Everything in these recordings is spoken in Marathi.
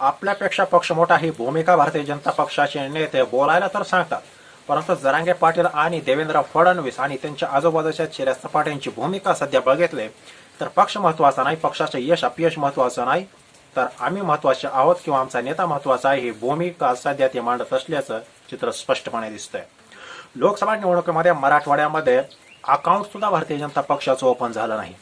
आपल्यापेक्षा पक्ष मोठा ही भूमिका भारतीय जनता पक्षाचे नेते बोलायला तर सांगतात. परंतु जरांगे पाटील आणि देवेंद्र फडणवीस आणि त्यांच्या आजूबाजूच्या चिऱ्या सपाट्यांची भूमिका सध्या बघितले तर पक्ष महत्त्वाचा नाही पक्षाचे यश अपयश महत्वाचं नाही तर आम्ही महत्त्वाचे आहोत किंवा आमचा नेता महत्त्वाचा आहे ही भूमिका सध्या ते मांडत असल्याचं चित्र स्पष्टपणे दिसतंय. लोकसभा निवडणुकीमध्ये मराठवाड्यामध्ये अकाउंट सुद्धा भारतीय जनता पक्षाचं ओपन झालं नाही.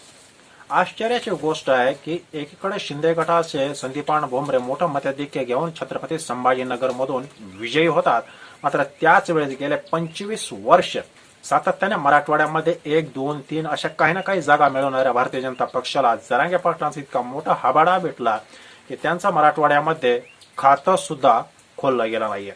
आश्चर्याची गोष्ट आहे की एकीकडे शिंदे गटाचे संदीपान भोमरे मोठं मताधिक्य घेऊन छत्रपती संभाजीनगर मधून विजयी होतात. मात्र त्याच वेळेस गेले पंचवीस वर्ष सातत्याने मराठवाड्यामध्ये एक दोन तीन अशा काही ना काही जागा मिळवणाऱ्या भारतीय जनता पक्षाला जरांगे पाटलांचा इतका मोठा हाबाडा भेटला की त्यांचा मराठवाड्यामध्ये खातं सुद्धा खोललं गेलं नाहीये.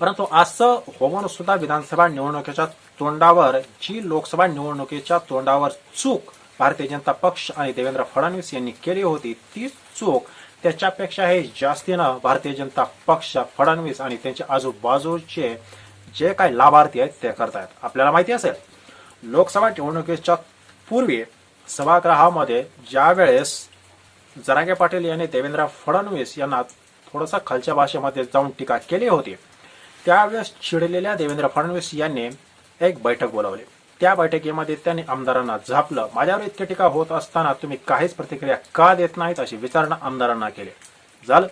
परंतु असं होऊन सुद्धा विधानसभा निवडणुकीच्या तोंडावर जी लोकसभा निवडणुकीच्या तोंडावर चूक भारतीय जनता पक्ष आणि देवेंद्र फडणवीस यांनी केली होती ती चूक. त्याच्यापेक्षा हे जास्तीनं भारतीय जनता पक्ष फडणवीस आणि त्यांच्या आजूबाजूचे जे काही लाभार्थी आहेत ते करतायत. आपल्याला माहिती असेल लोकसभा निवडणुकीच्या पूर्वी सभागृहामध्ये ज्या वेळेस जरांगे पाटील यांनी देवेंद्र फडणवीस यांना थोडंसं खालच्या भाषेमध्ये जाऊन टीका केली होती त्यावेळेस चिडलेल्या देवेंद्र फडणवीस यांनी एक बैठक बोलावली. त्या बैठकीमध्ये त्यांनी आमदारांना झापलं. माझ्यावर इतकी टीका होत असताना तुम्ही काहीच प्रतिक्रिया का देत नाहीत अशी विचारणा आमदारांना केली. झालं.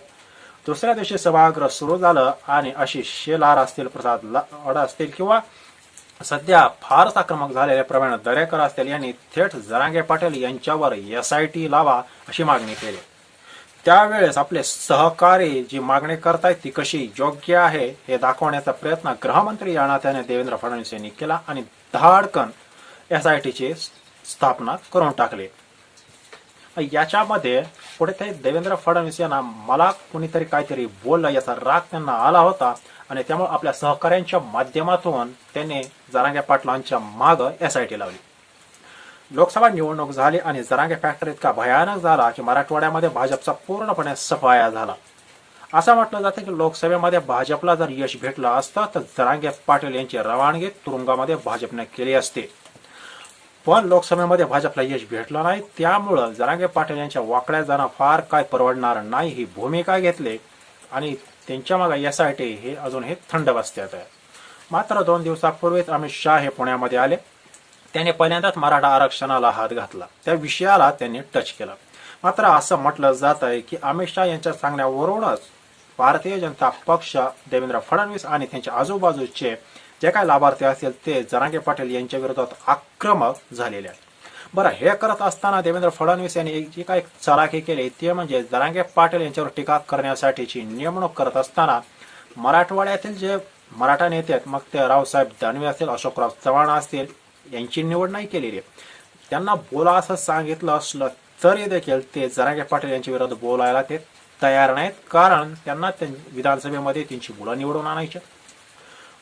दुसऱ्या दिवशी सभागृह सुरू झालं आणि अशी शेलार असतील प्रसाद लाड असतील किंवा सध्या फारच आक्रमक झालेल्या प्रवीण दरेकर असतील यांनी थेट जरांगे पाटील यांच्यावर एस आय टी लावा अशी मागणी केली. त्यावेळेस आपले सहकारी जी मागणी करतायत ती कशी योग्य आहे हे दाखवण्याचा प्रयत्न गृहमंत्री या नात्याने देवेंद्र फडणवीस यांनी केला आणि धाडकन एस आय टीची स्थापना करून टाकली. याच्यामध्ये पुढे ते देवेंद्र फडणवीस यांना मला कुणीतरी काहीतरी बोललं याचा राग त्यांना आला होता आणि त्यामुळे आपल्या सहकाऱ्यांच्या माध्यमातून त्यांनी जरांगे पाटलांच्या माग एस आय टी लावली. लोकसभा निवडणूक झाली आणि जरांगे फॅक्टर इतका भयानक झाला की मराठवाड्यामध्ये भाजपचा पूर्णपणे सफाया झाला. असं म्हटलं जातं की लोकसभेमध्ये भाजपला जर यश भेटलं असतं तर जरांगे पाटील यांची रवानगी तुरुंगामध्ये भाजपने केली असते. पण लोकसभेमध्ये भाजपला यश भेटलं नाही त्यामुळं जरांगे पाटील यांच्या वाकड्या जाणं फार काय परवडणार नाही ही भूमिका घेतली आणि त्यांच्या मागे एस आय टी हे अजून हे थंड बसत्यात आहे. मात्र दोन दिवसापूर्वीच अमित शाह हे पुण्यामध्ये आले. त्याने पहिल्यांदाच मराठा आरक्षणाला हात घातला. त्या विषयाला त्यांनी टच केलं. मात्र असं म्हटलं जात आहे की अमित शहा यांच्या सांगण्यावरूनच भारतीय जनता पक्ष देवेंद्र फडणवीस आणि त्यांच्या आजूबाजूचे जे काही लाभार्थी असतील ते जरांगे पाटील यांच्या विरोधात आक्रमक झालेले आहेत. बरं हे करत असताना देवेंद्र फडणवीस यांनी जी काही चलाखी केली ते म्हणजे जरांगे पाटील यांच्यावर टीका करण्यासाठीची नेमणूक करत असताना मराठवाड्यातील जे मराठा नेते आहेत मग ते रावसाहेब दानवे असतील अशोकराव चव्हाण असतील यांची निवड नाही केलेली. त्यांना बोला असं सांगितलं असलं तरी देखील ते जरांगे पाटील यांच्या विरोधात बोलायला ते तयार नाहीत. कारण त्यांना विधानसभेमध्ये त्यांची मुलं निवडून आणायची.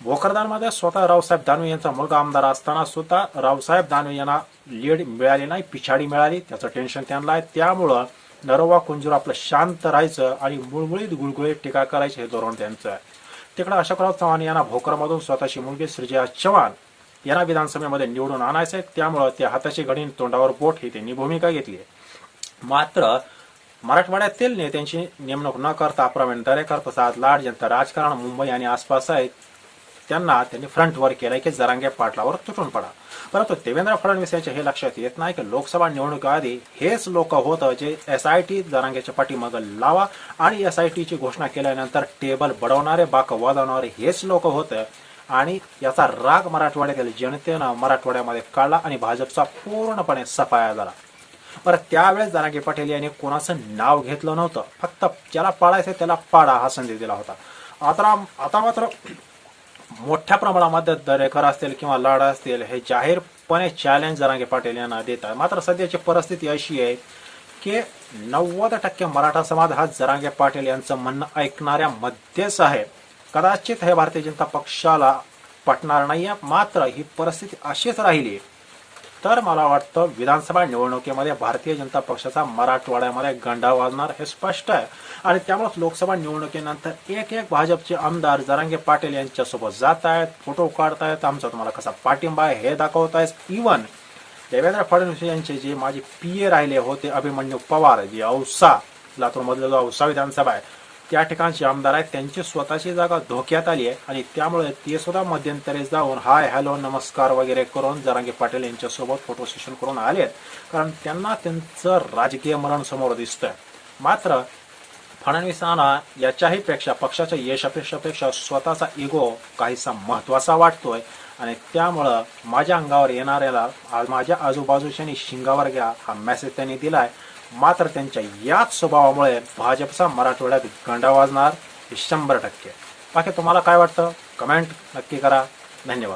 भोकरदानमध्ये स्वतः रावसाहेब दानवे यांचा मुलगा आमदार असताना सुद्धा रावसाहेब दानवे यांना लीड मिळाली नाही पिछाडी मिळाली. त्याचं टेन्शन त्यांना आहे. त्यामुळं नरोवा कुंजूर आपलं शांत राहायचं आणि मुळमुळीत गुळगुळीत टीका करायचं हे धोरण त्यांचं आहे. तिकडे अशोकराव चव्हाण यांना भोकरमधून स्वतःची मुलगी श्रीजया चव्हाण यांना विधानसभेमध्ये निवडून आणायचं आहे त्यामुळं ते हाताची घडीन तोंडावर बोट ही त्यांनी भूमिका घेतली आहे. मात्र मराठवाड्यातील नेत्यांची नेमणूक न करता प्रवीण दरेकर प्रसाद लाड जनता राजकारण मुंबई आणि आसपास आहे. त्यांना त्यांनी फ्रंटवर केलंय की जरांगे पाटलावर तुटून पडा. परंतु देवेंद्र फडणवीस यांच्या हे लक्षात येत नाही की लोकसभा निवडणुकीआधी हेच लोक होतं जे एस आय टी जरांगेच्या पाठीमागं लावा आणि एस आय टीची घोषणा केल्यानंतर टेबल बडवणारे बाक वाजवणारे हेच लोक होतं. आणि याचा राग मराठवाड्यातील जनतेनं मराठवाड्यामध्ये काढला आणि भाजपचा पूर्णपणे सफाया झाला. बरं त्यावेळेस जरांगे पाटील यांनी कोणाचं नाव घेतलं नव्हतं. फक्त ज्याला पाळायचं त्याला पाडा हा संदेश दिला होता. आता आता मात्र मोठ्या प्रमाणामध्ये दरेकर असतील किंवा लाडा असतील हे जाहीरपणे चॅलेंज जरांगे पाटील यांना देत आहे मात्र सध्याची परिस्थिती अशी आहे की नव्वद टक्के मराठा समाज हा जरांगे पाटील यांचं म्हणणं ऐकणाऱ्या मध्येच आहे. कदाचित हे भारतीय जनता पक्षाला पटणार नाही मात्र ही परिस्थिती अशीच राहिली. तर मला वाटतं विधानसभा निवडणुकीमध्ये भारतीय जनता पक्षाचा मराठवाड्यामध्ये गंडा वाजणार हे स्पष्ट आहे. आणि त्यामुळेच लोकसभा निवडणुकीनंतर एक एक भाजपचे आमदार जरांगे पाटील यांच्यासोबत जात आहेत फोटो काढतायत. आमचा तुम्हाला कसा पाठिंबा आहे हे दाखवतायत. इवन देवेंद्र फडणवीस यांचे जे माझे पी ए राहिले होते अभिमन्यू पवार जे औसा लातूरमधला जो औसा विधानसभा आहे त्या ठिकाणचे आमदार आहेत. त्यांची स्वतःची जागा धोक्यात आली आहे आणि त्यामुळे ते सुद्धा मध्यंतरी जाऊन हाय हॅलो नमस्कार वगैरे करून जरांगे पाटील यांच्यासोबत फोटो सेशन करून आले आहेत. कारण त्यांना त्यांचं राजकीय मरण समोर दिसतंय. मात्र फडणवीसांना याच्याही पेक्षा पक्षाच्या यशापेक्षापेक्षा स्वतःचा इगो काहीसा महत्त्वाचा वाटतोय. आणि त्यामुळं माझ्या अंगावर येणाऱ्याला आज माझ्या आजूबाजूच्या शिंगावर घ्या हा मेसेज त्यांनी दिलाय. मात्र त्यांच्या याच स्वभावामुळे भाजपचा मराठवाड्यात गंडा वाजणार हे शंभर टक्के. बाकी तुम्हाला काय वाटतं? कमेंट नक्की करा. धन्यवाद.